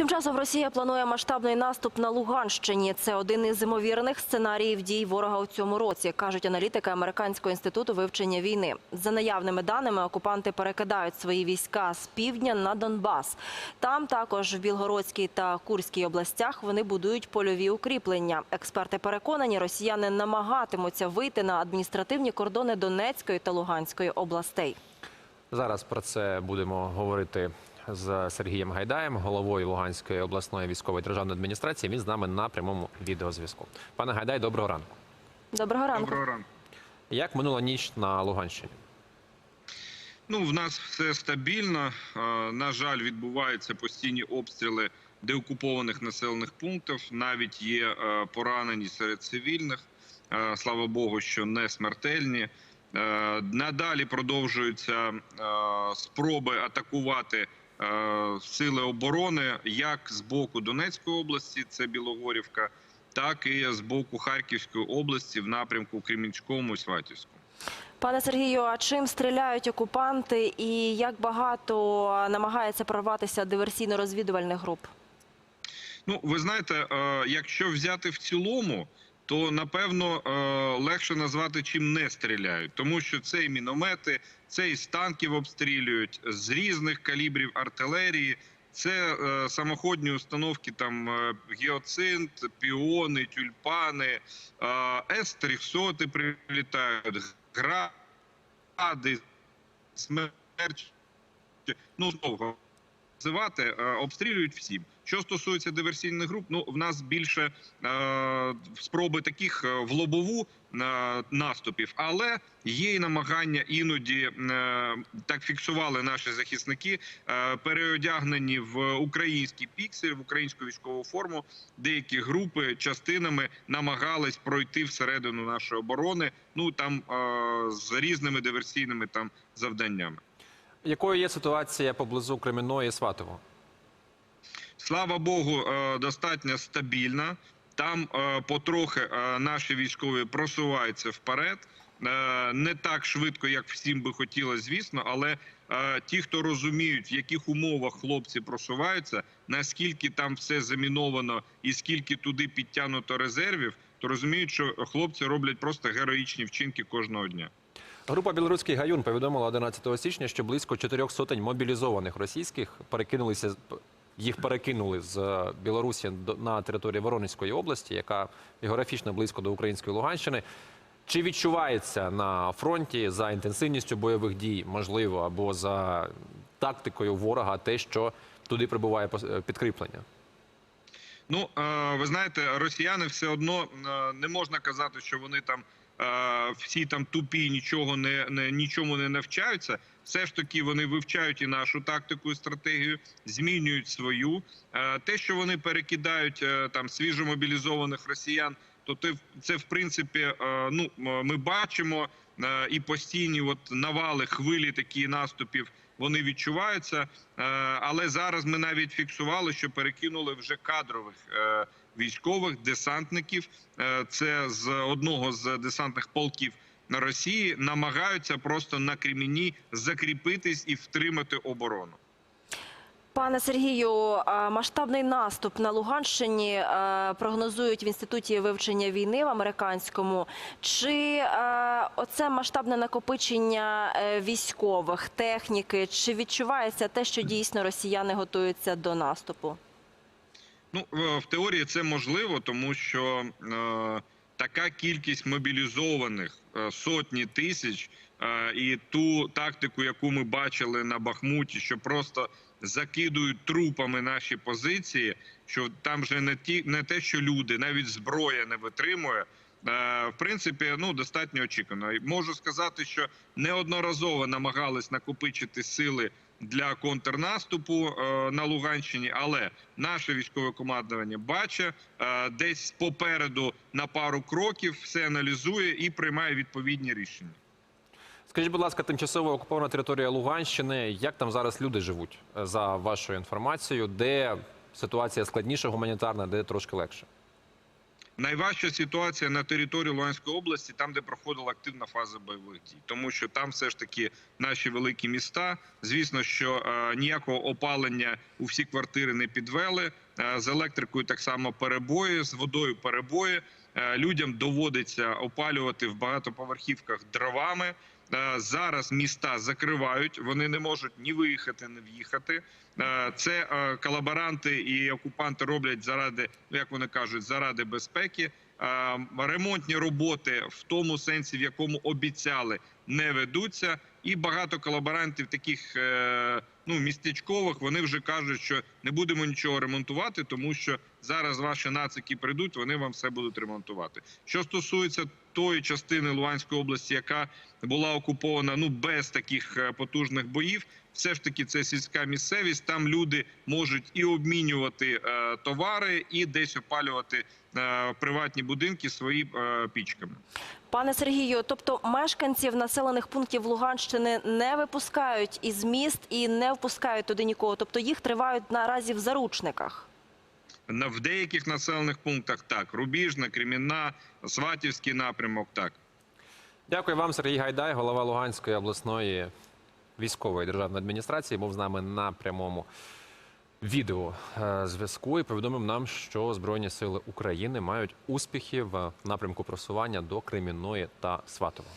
Тим часом Росія планує масштабний наступ на Луганщині. Це один із ймовірних сценаріїв дій ворога у цьому році, кажуть аналітики Американського інституту вивчення війни. За наявними даними, окупанти перекидають свої війська з півдня на Донбас. Там також в Білгородській та Курській областях вони будують польові укріплення. Експерти переконані, росіяни намагатимуться вийти на адміністративні кордони Донецької та Луганської областей. Зараз про це будемо говорити з Сергієм Гайдаєм, головою Луганської обласної військової державної адміністрації. Він з нами на прямому відеозв'язку. Пане Гайдай, доброго ранку. Доброго ранку. Доброго ранку. Як минула ніч на Луганщині? Ну, в нас все стабільно. На жаль, відбуваються постійні обстріли деокупованих населених пунктів. Навіть є поранені серед цивільних. Слава Богу, що не смертельні. Надалі продовжуються спроби атакувати сили оборони як з боку Донецької області, це Білогорівка, так і з боку Харківської області в напрямку Кремінському і Сватівському. Пане Сергію, а чим стріляють окупанти і як багато намагається прорватися диверсійно-розвідувальних груп? Ну, ви знаєте, е, якщо взяти в цілому, то напевно е, легше назвати чим не стріляють, тому що це і міномети, це і з танків обстрілюють з різних калібрів артилерії. Це е, самоходні установки, там е, гіоцинт, піони, тюльпани, е, С-300 прилітають, гради, смерч. Ну, довго називати, обстрілюють всім. Що стосується диверсійних груп, ну в нас більше е, спроби таких е, в лобову е, наступів, але є і намагання іноді е, так фіксували наші захисники, е, переодягнені в український піксель, в українську військову форму. Деякі групи частинами намагались пройти всередину нашої оборони. Ну там е, з різними диверсійними там завданнями. Якою є ситуація поблизу Кремінної і Сватово? Слава Богу, е, достатньо стабільна. Там е, потрохи е, наші військові просуваються вперед. Не так швидко, як всім би хотілося, звісно, але ті, хто розуміють, в яких умовах хлопці просуваються, наскільки там все заміновано і скільки туди підтягнуто резервів, то розуміють, що хлопці роблять просто героїчні вчинки кожного дня. Група Білоруський гаюн повідомила 11 січня, що близько чотирьох сотень мобілізованих російських перекинулися їх перекинули з е, Білорусі на територію Воронезької області, яка географічно близько до української Луганщини. Чи відчувається на фронті за інтенсивністю бойових дій, можливо, або за тактикою ворога те, що туди прибуває е, підкріплення? Ну е, ви знаєте, росіяни все одно не можна казати, що вони там всі там тупі, нічого не, не нічому не навчаються. Все ж таки вони вивчають і нашу тактику і стратегію, змінюють свою. Е, Те, що вони перекидають е, там свіжомобілізованих росіян, то це в принципі е, ну ми бачимо е, і постійні от навали хвилі такі наступів. Вони відчуваються, Е, але зараз ми навіть фіксували, що перекинули вже кадрових е, військових десантників. Е, Це з одного з десантних полків на Росії намагаються просто на Креміні закріпитись і втримати оборону. Пане Сергію, масштабний наступ на Луганщині е, прогнозують в інституті вивчення війни в американському. Чи е, оце масштабне накопичення е, військових техніки? Чи відчувається те, що дійсно росіяни готуються до наступу? Ну в в теорії це можливо, тому що е, така кількість мобілізованих е, сотні тисяч, е, і ту тактику, яку ми бачили на Бахмуті, що просто закидують трупами наші позиції, що там вже не ті, не те, що люди, навіть зброя не витримує. Е, В принципі, ну достатньо очікувано. Можу сказати, що неодноразово намагались накопичити сили для контрнаступу е, на Луганщині, але наше військове командування бачить е, десь попереду на пару кроків, все аналізує і приймає відповідні рішення. Скажіть, будь ласка, тимчасово окупована територія Луганщини. Як там зараз люди живуть е, за вашою інформацією? Де ситуація складніша гуманітарна, де трошки легше? Найважча ситуація на території Луганської області, там, де проходила активна фаза бойових дій, тому що там все ж таки наші великі міста. Звісно, що е, ніякого опалення у всі квартири не підвели. Е, з електрикою так само перебої, з водою перебої. Е, людям доводиться опалювати в багатоповерхівках дровами. Е, Зараз міста закривають, вони не можуть ні виїхати, ні в'їхати. Е, Це е, колаборанти і окупанти роблять заради, ну як вони кажуть, заради безпеки. Ремонтні роботи в тому сенсі, в якому обіцяли, не ведуться. І багато колаборантів, таких ну містечкових, вони вже кажуть, що не будемо нічого ремонтувати, тому що зараз ваші нацики прийдуть, вони вам все будуть ремонтувати. Що стосується тої частини Луганської області, яка була окупована ну без таких е, потужних боїв, все ж таки це сільська місцевість. Там люди можуть і обмінювати е, товари, і десь опалювати е, приватні будинки свої е, пічками. Пане Сергію, тобто мешканців населених пунктів Луганщини не випускають із міст і не впускають туди нікого. Тобто їх тривають наразі в заручниках. На в деяких населених пунктах так Рубіжна, Кремінна, Сватівський напрямок. Так Дякую вам, Сергій Гайдай, голова Луганської обласної військової державної адміністрації. Був з нами на прямому відео е, зв'язку і повідомив нам, що Збройні сили України мають успіхи в напрямку просування до Кремінної та Сватова.